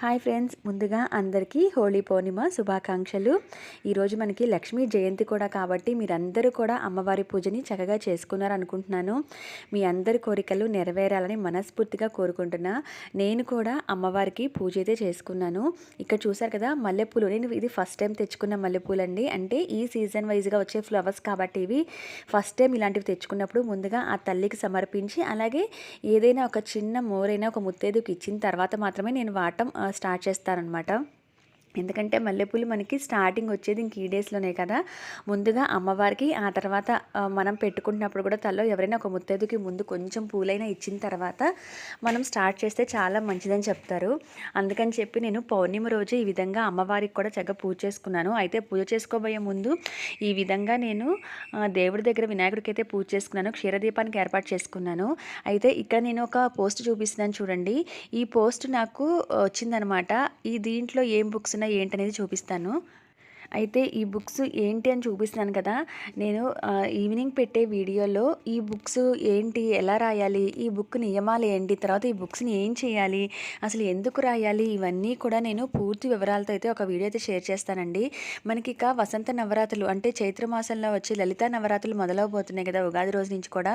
Hi friends ముందుగా అందరికీ హోళీ పౌర్ణిమ శుభాకాంక్షలు. ఈరోజు మనకి లక్ష్మీ జయంతి కూడా కాబట్టి మీరందరూ కూడా అమ్మవారి పూజని చక్కగా చేసుకున్నారు అనుకుంటున్నాను మీ అందరి కోరికలు నెరవేరాలని మనస్ఫూర్తిగా కోరుకుంటున్నా. నేను కూడా అమ్మవారికి పూజ అయితే చేసుకున్నాను. ఇక్కడ చూసారు కదా మల్లెపూలు. నేను ఇది ఫస్ట్ టైం తెచ్చుకున్న మల్లెపూలు అండి అంటే ఈ సీజన్ వైజ్గా వచ్చే ఫ్లవర్స్ కాబట్టి ఇవి ఫస్ట్ టైం ఇలాంటివి తెచ్చుకున్నప్పుడు ముందుగా ఆ తల్లికి సమర్పించి అలాగే ఏదైనా ఒక చిన్న మోరైనా ఒక ముత్తేదుకి ఇచ్చిన తర్వాత మాత్రమే నేను వాటం స్టార్ట్ చేస్తారనమాట ఎందుకంటే మల్లెపూలు మనకి స్టార్టింగ్ వచ్చేది ఇంక ఈ డేస్లోనే కదా. ముందుగా అమ్మవారికి ఆ తర్వాత మనం పెట్టుకుంటున్నప్పుడు కూడా తల్లో ఎవరైనా ఒక ముత్తైదుకి ముందు కొంచెం పూలైనా ఇచ్చిన తర్వాత మనం స్టార్ట్ చేస్తే చాలా మంచిదని చెప్తారు. అందుకని చెప్పి నేను పౌర్ణిమ రోజు ఈ విధంగా అమ్మవారికి కూడా చక్కగా పూజ చేసుకున్నాను. అయితే పూజ చేసుకోబోయే ముందు ఈ విధంగా నేను దేవుడి దగ్గర వినాయకుడికి అయితే పూజ చేసుకున్నాను. క్షీరదీపానికి ఏర్పాటు చేసుకున్నాను. అయితే ఇక్కడ నేను ఒక పోస్ట్ చూపిస్తున్నాను చూడండి. ఈ పోస్ట్ నాకు వచ్చిందనమాట. ఈ దీంట్లో ఏం బుక్స్ ఉన్నాయి ఏంటనేది చూపిస్తాను. అయితే ఈ బుక్స్ ఏంటి అని చూపిస్తున్నాను కదా. నేను ఈవినింగ్ పెట్టే వీడియోలో ఈ బుక్స్ ఏంటి ఎలా రాయాలి ఈ బుక్ నియమాలు ఏంటి తర్వాత ఈ బుక్స్ని ఏం చేయాలి అసలు ఎందుకు రాయాలి ఇవన్నీ కూడా నేను పూర్తి వివరాలతో అయితే ఒక వీడియో అయితే షేర్ చేస్తానండి. మనకి ఇక వసంత నవరాత్రులు అంటే చైత్రమాసంలో వచ్చి లలిత నవరాత్రులు మొదలవబోతున్నాయి కదా ఉగాది రోజు నుంచి కూడా.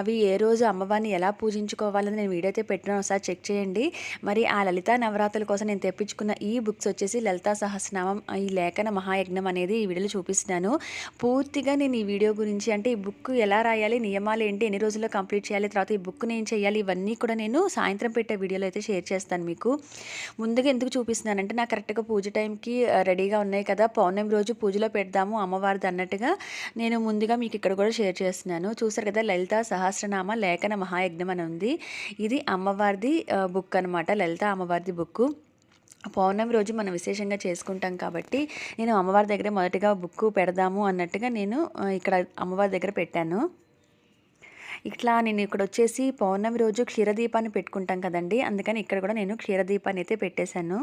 అవి ఏ రోజు అమ్మవారిని ఎలా పూజించుకోవాలని నేను వీడియో అయితే పెట్టిన. ఒకసారి చెక్ చేయండి. మరి ఆ లలిత నవరాత్రుల కోసం నేను తెప్పించుకున్న ఈ బుక్స్ వచ్చేసి లలితా సహస్రనామం ఈ లేఖన మహా యజ్ఞం అనేది ఈ వీడియోలో చూపిస్తున్నాను. పూర్తిగా నేను ఈ వీడియో గురించి అంటే ఈ బుక్ ఎలా రాయాలి నియమాలు ఏంటి ఎన్ని రోజుల్లో కంప్లీట్ చేయాలి తర్వాత ఈ బుక్ని నేను చేయాలి ఇవన్నీ కూడా నేను సాయంత్రం పెట్టే వీడియోలో అయితే షేర్ చేస్తాను మీకు. ముందుగా ఎందుకు చూపిస్తున్నానంటే నాకు కరెక్ట్గా పూజ టైంకి రెడీగా ఉన్నాయి కదా పౌర్ణమి రోజు పూజలో పెడదాము అమ్మవారిది అన్నట్టుగా నేను ముందుగా మీకు ఇక్కడ కూడా షేర్ చేస్తున్నాను. చూసారు కదా లలిత సహస్రనామ లేఖన మహాయజ్ఞం అని ఉంది. ఇది అమ్మవారిది బుక్ అనమాట లలిత అమ్మవారిది బుక్ పౌర్ణమి రోజు మనం విశేషంగా చేసుకుంటాం కాబట్టి నేను అమ్మవారి దగ్గర మొదటిగా బుక్ పెడదాము అన్నట్టుగా నేను ఇక్కడ అమ్మవారి దగ్గర పెట్టాను. ఇట్లా నేను ఇక్కడ వచ్చేసి పౌర్ణమి రోజు క్షీరదీపాన్ని పెట్టుకుంటాం కదండి అందుకని ఇక్కడ కూడా నేను క్షీరదీపాన్ని అయితే పెట్టేశాను.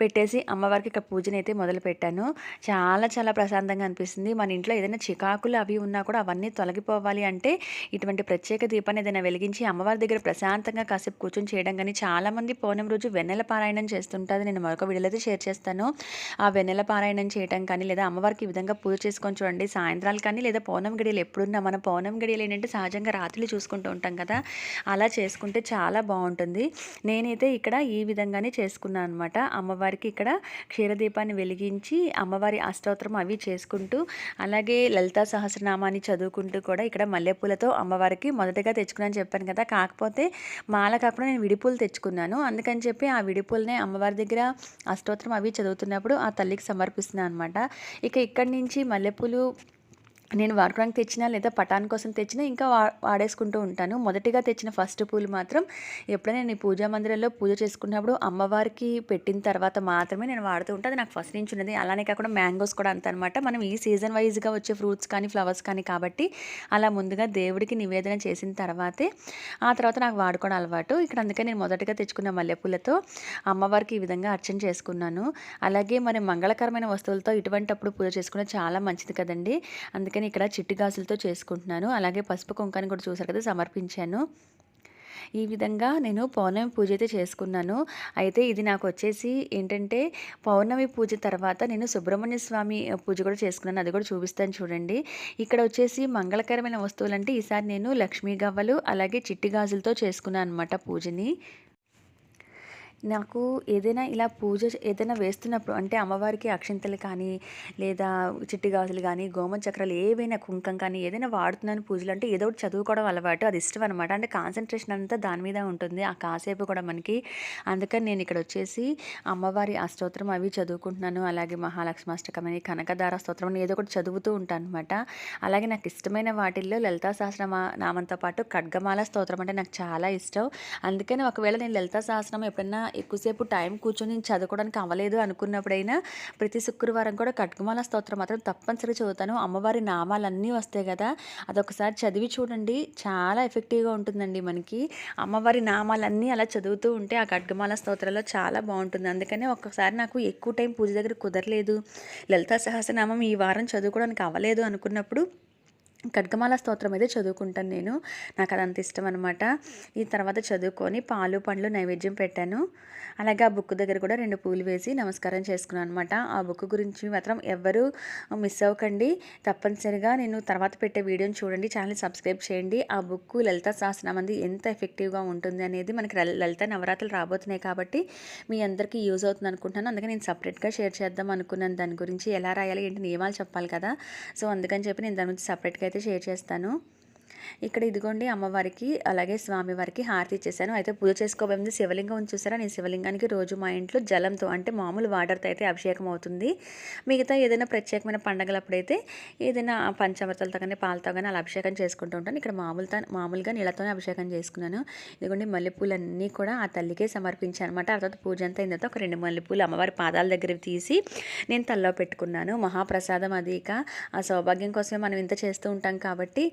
పెట్టేసి అమ్మవారికి ఇక్కడ పూజనైతే అయితే మొదలు పెట్టాను. చాలా చాలా ప్రశాంతంగా అనిపిస్తుంది. మన ఇంట్లో ఏదైనా చికాకులు అవి ఉన్నా కూడా అవన్నీ తొలగిపోవాలి అంటే ఇటువంటి ప్రత్యేక దీపాన్ని ఏదైనా వెలిగించి అమ్మవారి దగ్గర ప్రశాంతంగా కాసేపు కూర్చొని చేయడం కానీ చాలామంది పౌర్ణమి రోజు వెన్నెల పారాయణం చేస్తుంటుంది నేను మరొక వీడియోలో అయితే షేర్ చేస్తాను. ఆ వెన్నెల పారాయణం చేయడం కానీ లేదా అమ్మవారికి ఈ విధంగా పూజ చేసుకొని చూడండి. సాయంత్రాలు కానీ లేదా పౌర్ణమి గడియలు ఎప్పుడున్నా మన పౌర్ణమి గడియలు ఏంటంటే సహజంగా రాత్రులు చూసుకుంటూ ఉంటాం కదా. అలా చేసుకుంటే చాలా బాగుంటుంది. నేనైతే ఇక్కడ ఈ విధంగానే చేసుకున్నాను అనమాట అమ్మవారి అమ్మవారికి ఇక్కడ క్షీరదీపాన్ని వెలిగించి అమ్మవారి అష్టోత్తరం అవి చేసుకుంటూ అలాగే లలితా సహస్రనామాన్ని చదువుకుంటూ కూడా ఇక్కడ మల్లెపూలతో అమ్మవారికి మొదటగా తెచ్చుకున్నాను చెప్పాను కదా. కాకపోతే మాల కాకుండా నేను విడిపూలు తెచ్చుకున్నాను. అందుకని చెప్పి ఆ విడిపూలనే అమ్మవారి దగ్గర అష్టోత్తరం అవి చదువుతున్నప్పుడు ఆ తల్లికి సమర్పిస్తున్నాను అనమాట ఇక ఇక్కడి నుంచి మల్లెపూలు నేను వాడుకోవడానికి తెచ్చినా లేదా పటాన్ కోసం తెచ్చినా ఇంకా వా వాడేసుకుంటూ ఉంటాను. మొదటిగా తెచ్చిన ఫస్ట్ పూలు మాత్రం ఎప్పుడైనా నేను పూజా మందిరంలో పూజ చేసుకున్నప్పుడు అమ్మవారికి పెట్టిన తర్వాత మాత్రమే నేను వాడుతూ ఉంటాను అది నాకు ఫస్ట్ నుంచి ఉన్నది. అలానే కాకుండా మ్యాంగోస్ కూడా అంత అనమాట మనం ఈ సీజన్ వైజ్గా వచ్చే ఫ్రూట్స్ కానీ ఫ్లవర్స్ కానీ కాబట్టి అలా ముందుగా దేవుడికి నివేదన చేసిన తర్వాతే ఆ తర్వాత నాకు వాడుకోవడం అలవాటు. ఇక్కడ అందుకే నేను మొదటగా తెచ్చుకున్న మల్లెపూలతో అమ్మవారికి ఈ విధంగా అర్చన చేసుకున్నాను. అలాగే మరి మంగళకరమైన వస్తువులతో ఇటువంటిప్పుడు పూజ చేసుకున్న చాలా మంచిది కదండి. అందుకే అందుకని ఇక్కడ చిట్టి గాజులతో చేసుకుంటున్నాను. అలాగే పసుపు కుంకాన్ని కూడా చూసారు కదా సమర్పించాను. ఈ విధంగా నేను పౌర్ణమి పూజ అయితే చేసుకున్నాను. అయితే ఇది నాకు వచ్చేసి ఏంటంటే పౌర్ణమి పూజ తర్వాత నేను సుబ్రహ్మణ్య స్వామి పూజ కూడా చేసుకున్నాను. అది కూడా చూపిస్తాను చూడండి. ఇక్కడ వచ్చేసి మంగళకరమైన వస్తువులు అంటే ఈసారి నేను లక్ష్మీ గవ్వలు అలాగే చిట్టి గాజులతో చేసుకున్నాను అనమాట పూజని. నాకు ఏదైనా ఇలా పూజ ఏదైనా వేస్తున్నప్పుడు అంటే అమ్మవారికి అక్షింతలు కానీ లేదా చిట్టి గాజులు కానీ గోమ చక్రాలు ఏవైనా కుంకం కానీ ఏదైనా వాడుతున్నాను పూజలు అంటే ఏదో ఒకటి చదువుకోవడం అలవాటు అది ఇష్టం అనమాట అంటే కాన్సన్ట్రేషన్ అంతా దాని మీద ఉంటుంది ఆ కాసేపు కూడా మనకి. అందుకని నేను ఇక్కడ వచ్చేసి అమ్మవారి అష్టోత్తరం అవి చదువుకుంటున్నాను. అలాగే మహాలక్ష్మాష్టకమని కనకదార స్తోత్రం ఏదో ఒకటి చదువుతూ ఉంటాను అనమాట అలాగే నాకు ఇష్టమైన వాటిల్లో లలితా సహస్రమ నామంతో పాటు ఖడ్గమాల స్తోత్రం అంటే నాకు చాలా ఇష్టం. అందుకని ఒకవేళ నేను లలితా సహస్రం ఎప్పుడైనా ఎక్కువసేపు టైం కూర్చొని చదువుకోవడానికి అవ్వలేదు అనుకున్నప్పుడైనా ప్రతి శుక్రవారం కూడా కట్కుమాల స్తోత్రం మాత్రం తప్పనిసరిగా చదువుతాను. అమ్మవారి నామాలన్నీ వస్తాయి కదా అదొకసారి చదివి చూడండి. చాలా ఎఫెక్టివ్గా ఉంటుందండి మనకి. అమ్మవారి నామాలన్నీ అలా చదువుతూ ఉంటే ఆ ఖడ్గమాల స్తోత్రంలో చాలా బాగుంటుంది. అందుకనే ఒక్కసారి నాకు ఎక్కువ టైం పూజ దగ్గర కుదరలేదు. లలితా సహస్రనామం ఈ వారం చదువుకోవడానికి అవ్వలేదు అనుకున్నప్పుడు ఖడ్గమాల స్తోత్రం అయితే చదువుకుంటాను నేను. నాకు అదంత ఇష్టం అనమాట ఈ తర్వాత చదువుకొని పాలు పండ్లు నైవేద్యం పెట్టాను. అలాగే ఆ బుక్ దగ్గర కూడా రెండు పూలు వేసి నమస్కారం చేసుకున్నాను అనమాట ఆ బుక్ గురించి మాత్రం ఎవరు మిస్ అవ్వకండి. తప్పనిసరిగా నేను తర్వాత పెట్టే వీడియోని చూడండి. ఛానల్ సబ్స్క్రైబ్ చేయండి. ఆ బుక్ లలిత సహస్రనామంది ఎంత ఎఫెక్టివ్గా ఉంటుంది అనేది మనకి లలిత నవరాత్రులు రాబోతున్నాయి కాబట్టి మీ అందరికీ యూజ్ అవుతుంది అనుకుంటున్నాను. అందుకే నేను సపరేట్గా షేర్ చేద్దాం అనుకున్నాను. దాని గురించి ఎలా రాయాలి ఏంటి నియమాలు చెప్పాలి కదా. సో అందుకని చెప్పి నేను దాని గురించి సపరేట్గా అయితే షేర్ చేస్తాను. ఇక్కడ ఇదిగోండి అమ్మవారికి అలాగే స్వామివారికి హారతి ఇచ్చేసాను. అయితే పూజ చేసుకోబోయింది శివలింగం చూసారా? నేను శివలింగానికి రోజు మా ఇంట్లో జలంతో అంటే మామూలు వాటర్తో అయితే అభిషేకం అవుతుంది. మిగతా ఏదైనా ప్రత్యేకమైన పండగలప్పుడైతే ఏదైనా పంచామృతాలతో కానీ పాలతో కానీ అలా అభిషేకం చేసుకుంటూ ఉంటాను. ఇక్కడ మామూలుతో మామూలుగా నీళ్ళతోనే అభిషేకం చేసుకున్నాను. ఇదిగోండి మల్లెపూలన్నీ కూడా ఆ తల్లికే సమర్పించాను అనమాట ఆ తర్వాత పూజ అంతా అయిన తర్వాత ఒక రెండు మల్లెపూలు అమ్మవారి పాదాల దగ్గర తీసి నేను తల్లో పెట్టుకున్నాను. మహాప్రసాదం అది ఇక. ఆ సౌభాగ్యం కోసమే మనం ఇంత చేస్తూ ఉంటాం కాబట్టి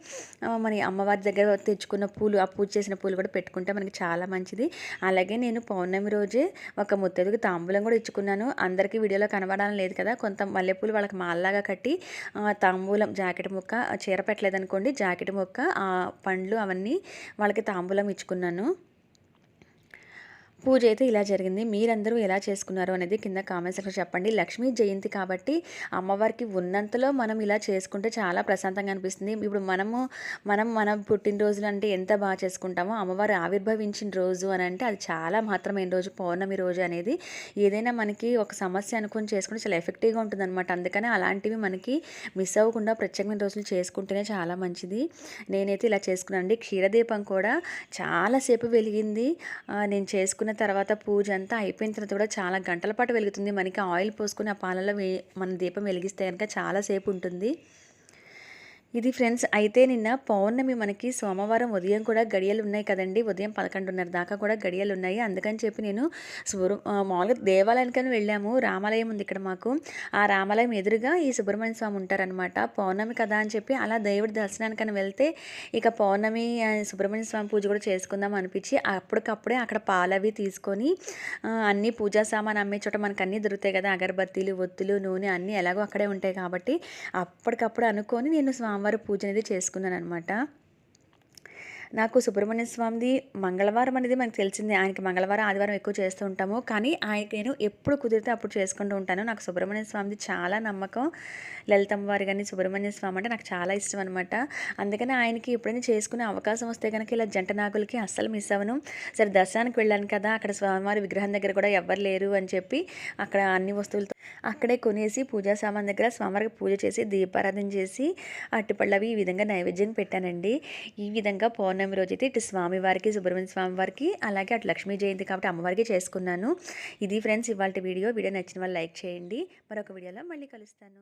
మన అమ్మవారి దగ్గర తెచ్చుకున్న పూలు ఆ పూజ చేసిన పూలు కూడా పెట్టుకుంటే మనకి చాలా మంచిది. అలాగే నేను పౌర్ణమి రోజే ఒక ముత్తైదుకి తాంబూలం కూడా ఇచ్చుకున్నాను. అందరికీ వీడియోలో కనబడాలని లేదు కదా. కొంత మల్లెపూలు వాళ్ళకి మాల్లాగా కట్టి తాంబూలం జాకెట్ ముక్క చీర పెట్టలేదనుకోండి జాకెట్ ముక్క ఆ పండ్లు అవన్నీ వాళ్ళకి తాంబూలం ఇచ్చుకున్నాను. పూజ అయితే ఇలా జరిగింది. మీరందరూ ఎలా చేసుకున్నారు అనేది కింద కామెంట్స్ సెక్షన్ చెప్పండి. లక్ష్మీ జయంతి కాబట్టి అమ్మవారికి ఉన్నంతలో మనం ఇలా చేసుకుంటే చాలా ప్రశాంతంగా అనిపిస్తుంది. ఇప్పుడు మనము మనం మన పుట్టినరోజులు అంటే ఎంత బాగా చేసుకుంటామో అమ్మవారు ఆవిర్భవించిన రోజు అని అంటే అది చాలా మాత్రమైన రోజు. పౌర్ణమి రోజు అనేది ఏదైనా మనకి ఒక సమస్య అనుకుని చేసుకుంటే చాలా ఎఫెక్టివ్గా ఉంటుంది అనమాట అందుకని అలాంటివి మనకి మిస్ అవ్వకుండా ప్రత్యేకమైన రోజులు చేసుకుంటేనే చాలా మంచిది. నేనైతే ఇలా చేసుకున్నాను అండి క్షీరదీపం కూడా చాలాసేపు వెలిగింది. నేను చేసుకున్న తర్వాత పూజ అంతా అయిపోయిన తర్వాత కూడా చాలా గంటల పాటు వెలుగుతుంది. మనకి ఆయిల్ పోసుకుని ఆ పాలలో మన దీపం వెలిగిస్తే కనుక చాలాసేపు ఉంటుంది. ఇది ఫ్రెండ్స్ అయితే నిన్న పౌర్ణమి మనకి సోమవారం ఉదయం కూడా గడియలు ఉన్నాయి కదండి. ఉదయం పదకొండున్నర దాకా కూడా గడియలు ఉన్నాయి అందుకని చెప్పి నేను సుబ్ర మామూలుగా దేవాలయానికని వెళ్ళాము. రామాలయం ఉంది ఇక్కడ మాకు. ఆ రామాలయం ఎదురుగా ఈ సుబ్రహ్మణ్య స్వామి ఉంటారనమాట పౌర్ణమి కదా అని చెప్పి అలా దేవుడి దర్శనానికని వెళ్తే ఇక పౌర్ణమి సుబ్రహ్మణ్య స్వామి పూజ కూడా చేసుకుందాం అనిపించి అప్పటికప్పుడే అక్కడ పాలవి తీసుకొని అన్ని పూజా సామాన్ అమ్మే చోట మనకు అన్నీ దొరుకుతాయి కదా. అగరబత్తీలు ఒత్తులు నూనె అన్నీ ఎలాగో అక్కడే ఉంటాయి కాబట్టి అప్పటికప్పుడు అనుకొని నేను స్వామి అమ్మవారి పూజ అనేది చేసుకున్నాను అనమాట నాకు సుబ్రహ్మణ్య స్వామిది మంగళవారం అనేది మనకు తెలిసిందే. ఆయనకి మంగళవారం ఆదివారం ఎక్కువ చేస్తూ ఉంటాము. కానీ ఆయనకి నేను ఎప్పుడు కుదిరితే అప్పుడు చేసుకుంటూ ఉంటాను. నాకు సుబ్రహ్మణ్య స్వామిది చాలా నమ్మకం. లలితమ్మ వారి కానీ సుబ్రహ్మణ్య స్వామి అంటే నాకు చాలా ఇష్టం అనమాట అందుకని ఆయనకి ఎప్పుడైనా చేసుకునే అవకాశం వస్తే కనుక ఇలా జంట నాగులకి అస్సలు మిస్ అవ్వను. సరే దర్శనానికి వెళ్ళాను కదా అక్కడ స్వామివారి విగ్రహం దగ్గర కూడా ఎవ్వరు లేరు అని చెప్పి అక్కడ అన్ని వస్తువులతో అక్కడే కొనేసి పూజా సామాన్ దగ్గర స్వామివారికి పూజ చేసి దీపారాధన చేసి అట్టిపళ్ళవి ఈ విధంగా నైవేద్యం పెట్టానండి. ఈ విధంగా పౌర్ణమి రోజు అయితే ఇటు స్వామివారికి సుబ్రహ్మణ్య స్వామి వారికి అలాగే అటు లక్ష్మీ జయంతి కాబట్టి అమ్మవారికి చేసుకున్నాను. ఇది ఫ్రెండ్స్ ఇవాళ వీడియో. వీడియో నచ్చిన వాళ్ళు లైక్ చేయండి. మరొక వీడియోలో మళ్ళీ కలుస్తాను.